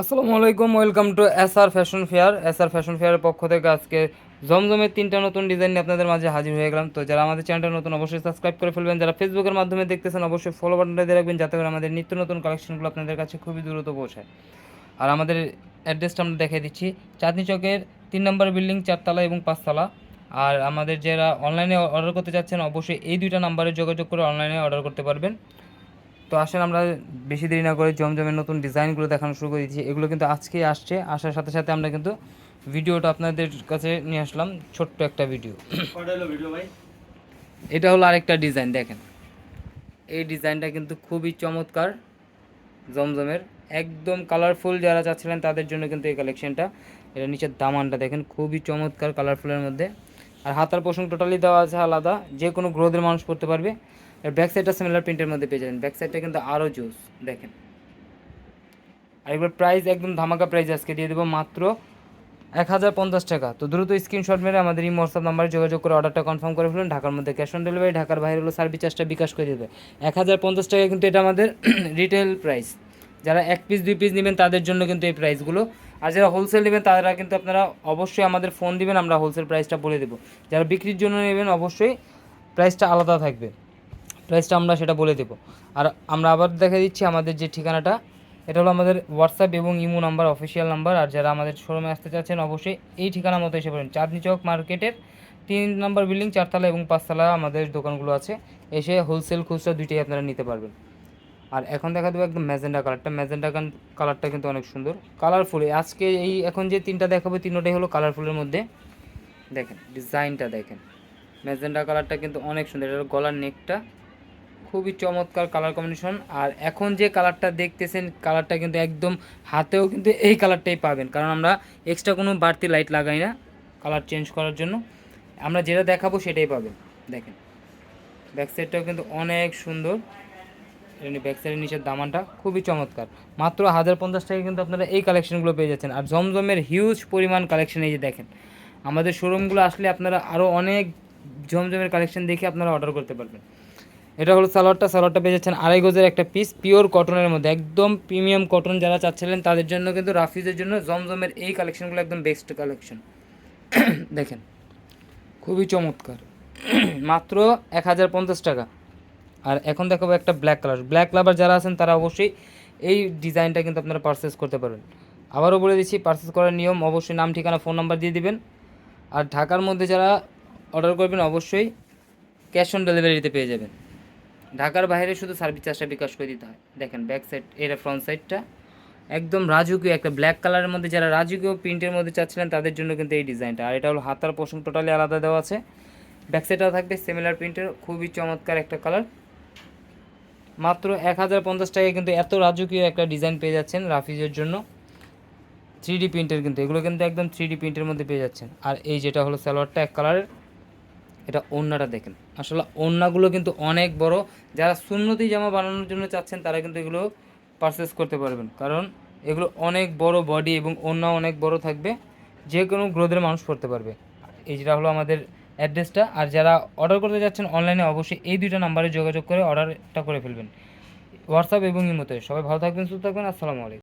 আসসালামু আলাইকুম, welcome to S R fashion fair. S R fashion ফেয়ারের পক্ষ থেকে আজকে জমজমের তিনটা নতুন ডিজাইন নিয়ে আপনাদের মাঝে হাজির হয়ে গেলাম। তো যারা আমাদের চ্যানেলটা নতুন, অবশ্যই সাবস্ক্রাইব করে ফেলবেন। যারা ফেসবুকের মাধ্যমে দেখতেছেন, অবশ্যই ফলো বাটনটা দিয়ে রাখবেন, যাতে করে আমাদের নিত্য নতুন কালেকশনগুলো আপনাদের কাছে খুবই দ্রুত পৌঁছায়। আর আমাদের অ্যাড্রেসটা আমরা দেখিয়ে দিচ্ছি। চাঁদনি চকের তিন নম্বর বিল্ডিং চারতলা এবং পাঁচতলা। আর আমাদের যারা অনলাইনে অর্ডার করতে চাচ্ছেন, অবশ্যই এই দুইটা নাম্বারে যোগাযোগ করে অনলাইনে অর্ডার করতে পারবেন। তো আসেন আমরা বেশি দেরি না করে জমজমের নতুন ডিজাইনগুলো দেখানো শুরু করে দিচ্ছি এগুলো কিন্তু আজকেই আসছে। আসার সাথে সাথে আমরা কিন্তু ভিডিওটা আপনাদের কাছে নিয়ে আসলাম। ছোট্ট একটা ভিডিও। এটা হলো আরেকটা ডিজাইন দেখেন। এই ডিজাইনটা কিন্তু খুবই চমৎকার জমজমের। একদম কালারফুল যারা চাচ্ছিলেন তাদের জন্য কিন্তু এই কালেকশনটা এটা নিচের দামানটা দেখেন খুবই চমৎকার কালারফুলের মধ্যে। আর হাতার পোষণ টোটালি দেওয়া আছে আলাদা। যে কোনো গ্রোথের মানুষ করতে পারবে। আর ব্যাক সাইডটা সিমিলার প্রিন্টের মধ্যে পেয়ে যাবেন। ব্যাক সাইডটা কিন্তু আরও জুস দেখেন। আর এগুলোর প্রাইস একদম ধামাকা প্রাইস আজকে দিয়ে দেবো মাত্র এক হাজার পঞ্চাশ টাকা। তো দ্রুত স্ক্রিনশট মেরে আমাদের এই হোয়াটসঅ্যাপ নাম্বারে যোগাযোগ করে অর্ডারটা কনফার্ম করে ফেলুন। ঢাকার মধ্যে ক্যাশ অন ডেলিভারি ঢাকার বাইরে হলো সার্ভিস চার্জটা বিকাশ করে দেবে। এক হাজার পঞ্চাশ টাকা কিন্তু এটা আমাদের রিটেল প্রাইস যারা এক পিস দুই পিস নেবেন, তাদের জন্য কিন্তু এই প্রাইসগুলো আর যারা হোলসেল নেবেন, তারা কিন্তু আপনারা অবশ্যই আমাদের ফোন দিবেন, আমরা হোলসেল প্রাইসটা বলে দেবো। যারা বিক্রির জন্য নেবেন, অবশ্যই প্রাইসটা আলাদা থাকবে। প্রাইসটা আমরা সেটা বলে দেবো। আর আমরা আবার দেখা দিচ্ছি আমাদের যে ঠিকানাটা, এটা হলো আমাদের হোয়াটসঅ্যাপ এবং ইমো নাম্বার অফিসিয়াল নাম্বার, আর যারা আমাদের শোরুমে আসতে চাচ্ছেন অবশ্যই এই ঠিকানা মতো এসে পড়েন। চাঁদনি চক মার্কেটের তিন নম্বর বিল্ডিং চারতলা এবং পাঁচতলা আমাদের দোকানগুলো আছে। এসে হোলসেল খুচরা দুইটাই আপনারা নিতে পারবেন। আর এখন দেখা দেবো একদম ম্যাজেন্ডা কালারটা ম্যাজেন্ডা কালারটা কিন্তু অনেক সুন্দর। কালারফুল আজকে এই এখন যে তিনটা দেখাবো, তিনটাই হলো কালারফুলের মধ্যে। দেখেন ডিজাইনটা দেখেন। ম্যাজেন্ডা কালারটা কিন্তু অনেক সুন্দর। এটা হলো গলার নেকটা খুবই চমৎকার কালার কম্বিনেশন আর এখন যে কালারটা দেখতেছেন কালারটা কিন্তু একদম হাতেও কিন্তু এই কালারটাই পাবেন। কারণ আমরা এক্সট্রা কোনো বাড়তি লাইট লাগাই না কালার চেঞ্জ করার জন্য। আমরা যেটা দেখাবো সেটাই পাবেন। দেখেন ব্যাক সাইডটাও কিন্তু অনেক সুন্দর। ব্যাক সাইডের নিচের দামানটা খুবই চমৎকার। মাত্র হাজার পঞ্চাশ টাকা কিন্তু আপনারা এই কালেকশনগুলো পেয়ে যাচ্ছেন। আর জমজমের হিউজ পরিমাণ কালেকশন এই যে দেখেন, আমাদের শোরুমগুলো আসলে আপনারা আরও অনেক জমজমের কালেকশন দেখে আপনারা অর্ডার করতে পারবেন। এটা হলো সালোয়ারটা সালোয়ারটা পেয়ে যাচ্ছেন আড়াই গজের একটা পিস পিওর কটনের মধ্যে। একদম প্রিমিয়াম কটন যারা চাচ্ছিলেন, তাদের জন্য কিন্তু রাফিজের জন্য জমজমের এই কালেকশনগুলো একদম বেস্ট কালেকশন দেখেন, খুবই চমৎকার। মাত্র এক হাজার পঞ্চাশ টাকা। আর এখন দেখাবো একটা ব্ল্যাক কালার ব্ল্যাক লাভার যারা আছেন, তারা অবশ্যই এই ডিজাইনটা কিন্তু আপনারা পারচেস করতে পারবেন। আবারও বলে দিচ্ছি পারচেস করার নিয়ম, অবশ্যই নাম, ঠিকানা ফোন নাম্বার দিয়ে দিবেন। আর ঢাকার মধ্যে যারা অর্ডার করবেন, অবশ্যই ক্যাশ অন ডেলিভারিতে পেয়ে যাবেন। ঢাকার বাইরে শুধু সার্ভিস চার্জটা বিকাশ করে দিতে হয়। দেখেন ব্যাক সাইড এটা ফ্রন্ট সাইডটা একদম রাজকীয়, একটা ব্ল্যাক কালারের মধ্যে যারা রাজকীয় প্রিন্টের মধ্যে চাচ্ছিলেন, তাদের জন্য কিন্তু এই ডিজাইনটা আর এটা হলো হাতার পোষণ টোটালি আলাদা দেওয়া আছে। ব্যাক সাইডটাও থাকবে সিমিলার প্রিন্টের খুবই চমৎকার একটা কালার মাত্র এক হাজার পঞ্চাশ টাকায় কিন্তু এত রাজকীয় একটা ডিজাইন পেয়ে যাচ্ছেন রাফিজের জন্য। থ্রি ডি প্রিন্টের কিন্তু, এগুলো কিন্তু একদম থ্রি ডি প্রিন্টের মধ্যে পেয়ে যাচ্ছেন। আর এই যেটা হলো সালোয়ারটা এক কালারের এটা ওড়নাটা দেখেন। আসলে ওড়নাগুলো কিন্তু অনেক বড়। যারা সুন্নতি জামা বানানোর জন্য চাচ্ছেন, তারা কিন্তু এগুলো পারচেস করতে পারবেন। কারণ এগুলো অনেক বড় বডি এবং ওড়না অনেক বড় থাকবে। যে কোনো গ্রোথের মানুষ করতে পারবে। এই যেটা হলো আমাদের অ্যাড্রেসটা আর যারা অর্ডার করতে যাচ্ছেন অনলাইনে অবশ্যই এই দুইটা নাম্বারে যোগাযোগ করে অর্ডারটা করে ফেলবেন। হোয়াটসঅ্যাপ এবং ইমোতে। সবাই ভালো থাকবেন, সুস্থ থাকবেন। আসসালামু আলাইকুম।